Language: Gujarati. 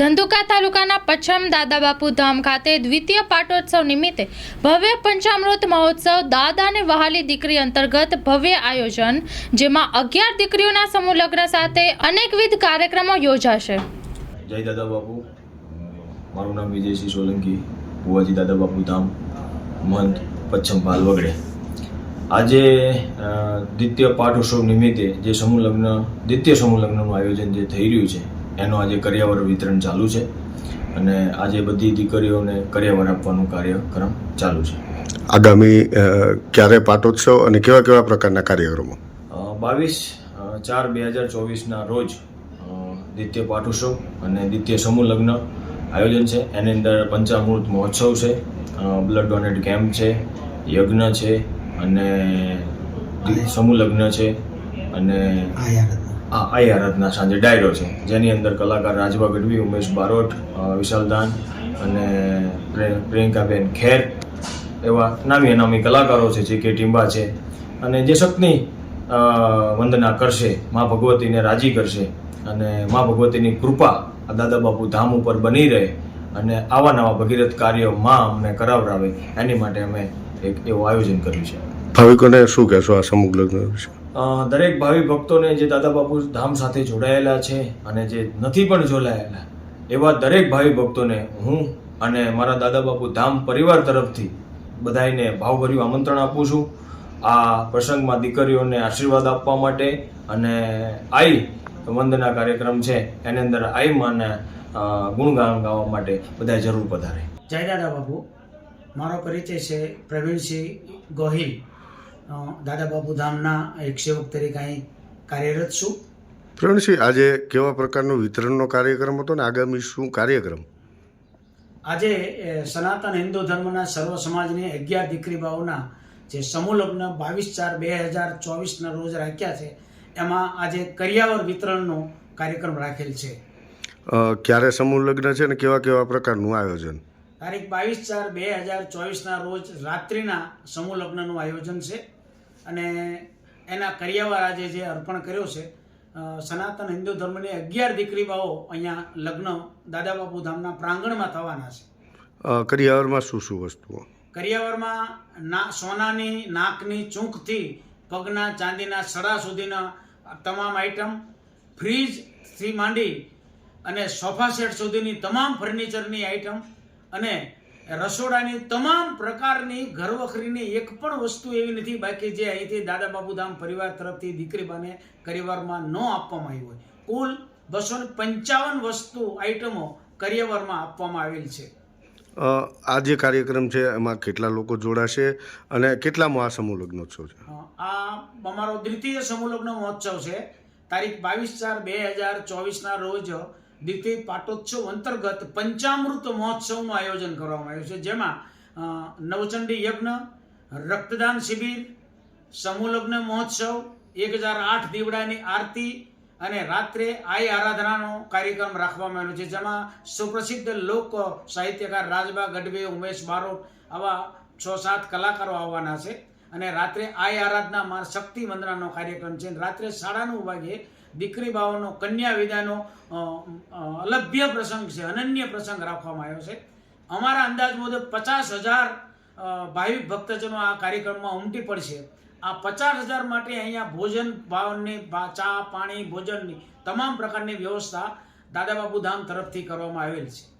ધંધુકા તાલુકાના પચ્છમ દાદાબાપુ ધામ ખાતે દ્વિતીય પાટોત્સવ નિમિત્તે ભવ્ય પંચામૃત મહોત્સવ દાદાને વહાલી દીકરી અંતર્ગત ભવ્ય આયોજન, જેમાં અગિયાર દીકરીઓના સમૂહ લગ્ન સાથે અનેકવિધ કાર્યક્રમો યોજાશે. જય દાદા બાપુ મારું નામ વિજયસિંહ સોલંકી, ભુવાજી દાદા બાપુ ધામ, મંત પચ્છમ પાલ વગડે. આજે દ્વિતીય પાઠોત્સવ નિમિત્તે જે સમૂહ લગ્ન, દ્વિતીય સમૂહ લગ્નનું આયોજન જે થઈ રહ્યું છે એનું આજે કરિયાવર વિતરણ ચાલુ છે અને આજે બધી દીકરીઓને કરિયાવર આપવાનું કાર્યક્રમ ચાલુ છે. આગામી ક્યારે પાટોત્સવ અને કેવા કેવા પ્રકારના કાર્યક્રમો? બાવીસ ચાર બે હજાર ચોવીસના રોજ દ્વિતીય પાઠોત્સવ અને દ્વિતીય સમૂહ લગ્ન આયોજન છે. એની અંદર પંચામૃત મહોત્સવ છે બ્લડ ડોનેટ કેમ્પ છે યજ્ઞ છે અને સમૂહ લગ્ન છે અને આ આઈ આરાધના સાંજે ડાયરો છે. જેની અંદર કલાકાર રાજભા ગઢવી, ઉમેશ બારોટ વિશાલ દાન અને પ્રિયંકાબેન ખેર એવા નામી અનામી કલાકારો છે જે કે ટીમ્બા છે. અને જે શક્તિની વંદના કરશે, મા ભગવતીને રાજી કરશે અને મા ભગવતીની કૃપા આ દાદા બાપુ ધામ ઉપર બની રહે અને આવા નવા ભગીરથ કાર્યો માં અમને કરાવરાવે, એની માટે અમે એક એવું આયોજન કર્યું છે. ભાવિકોને શું કહેશો આ સમૂહ વિશે? દરેક ભાવિ ભક્તોને જે દાદા બાપુ ધામ સાથે જોડાયેલા છે અને જે નથી પણ જોડાયેલા, એવા દરેક ભાવિ ભક્તોને હું અને મારા દાદા બાપુ ધામ પરિવાર તરફથી બધાને ભાવભર્યું આમંત્રણ આપું છું. આ પ્રસંગમાં દીકરીઓને આશીર્વાદ આપવા માટે અને આઈ વંદના કાર્યક્રમ છે, એની અંદર આઈ માને ગુણગાન ગાવા માટે બધા જરૂર પધારે. જય દાદા બાપુ. મારો પરિચય છે પ્રવીણસિંહ ગોહિલ. દાદા બાપુ ધામના એક સેવક તરીકે અહીં કાર્યરત છું. પ્રવીણસિંહ આજે કેવા પ્રકારનો વિતરણનો કાર્યક્રમ હતો ને આગામી શું કાર્યક્રમ? આજે સનાતન હિન્દુ ધર્મના સર્વ સમાજની અગિયાર દીકરી બાઓના જે સમૂહ લગ્ન બાવીસ ચાર બે હજાર ચોવીસના રોજ રાખ્યા છે એમાં આજે કરિયાવર વિતરણનો કાર્યક્રમ રાખેલ છે. ક્યારે સમૂહ લગ્ન છે ને કેવા કેવા પ્રકારનું આયોજન? તારીખ બાવીસ ચાર બે હજાર ચોવીસના રોજ રાત્રિના સમૂહ લગ્નનું આયોજન છે. અને એના કરિયાવર આજે જે અર્પણ કર્યો છે સનાતન હિન્દુ ધર્મની અગિયાર દીકરીબાઓ અહીંયા લગ્ન દાદા બાપુ ધામના પ્રાંગણમાં થવાના છે. કરિયાવરમાં શું શું વસ્તુઓ? કરિયાવરમાં ના સોનાની નાકની ચૂંકથી પગના ચાંદીના સડા સુધીના તમામ આઈટમ ફ્રીજથી માંડી અને સોફા સેટ સુધીની તમામ ફર્નિચરની આઈટમ અને રસોડાની તમામ પ્રકારની ઘરવખરીની એક પણ વસ્તુ એવી નથી. બાકી જે અહીંથી દાદા બાબુધામ પરિવાર તરફથી દીકરીબાને કરિવારમાં ન આપવામાં આવી હોય. કુલ બસો પંચાવન વસ્તુ આઈટમો કરિયાવરમાં આપવામાં આવેલ છે. આ જે કાર્યક્રમ છે એમાં કેટલા લોકો જોડાશે અને કેટલામો આ સમૂહ લગ્નોત્સવ છે? આ અમારો દ્વિતીય સમૂહ લગ્ન મહોત્સવ છે. તારીખ બાવીસ ચાર બે હજાર ચોવીસના રોજ દ્વિતીય પાટોત્સવ અંતર્ગત પંચામૃત મહોત્સવનું આયોજન કરવામાં આવ્યું છે. જેમાં નવચંડી યજ્ઞ, રક્તદાન શિબિર સમૂહલગ્ન મહોત્સવ એક હજાર આઠ દીવડાની આરતી અને રાત્રે આઈ આરાધનાનો કાર્યક્રમ રાખવામાં આવ્યો છે. જેમાં સુપ્રસિદ્ધ લોક સાહિત્યકાર રાજબા ગઢવે, ઉમેશ બારોટ આવા છ સાત કલાકારો આવવાના છે. અને રાત્રે આઈ આરાધના માં શક્તિ વંદનાનો કાર્યક્રમ છે. રાત્રે સાડા નવ વાગે દીકરી ભાવનો કન્યા વિદાનો અલભ્ય પ્રસંગ છે, અનન્ય પ્રસંગ રાખવામાં આવ્યો છે. અમારા અંદાજ મુજબ પચાસ હજાર ભાવિક ભક્તજનો આ કાર્યક્રમમાં ઉમટી પડશે. આ પચાસ હજાર માટે અહીંયા ભોજન ભાવની ચા, પાણી, ભોજનની તમામ પ્રકારની વ્યવસ્થા દાદા બાપુ ધામ તરફથી કરવામાં આવેલ છે.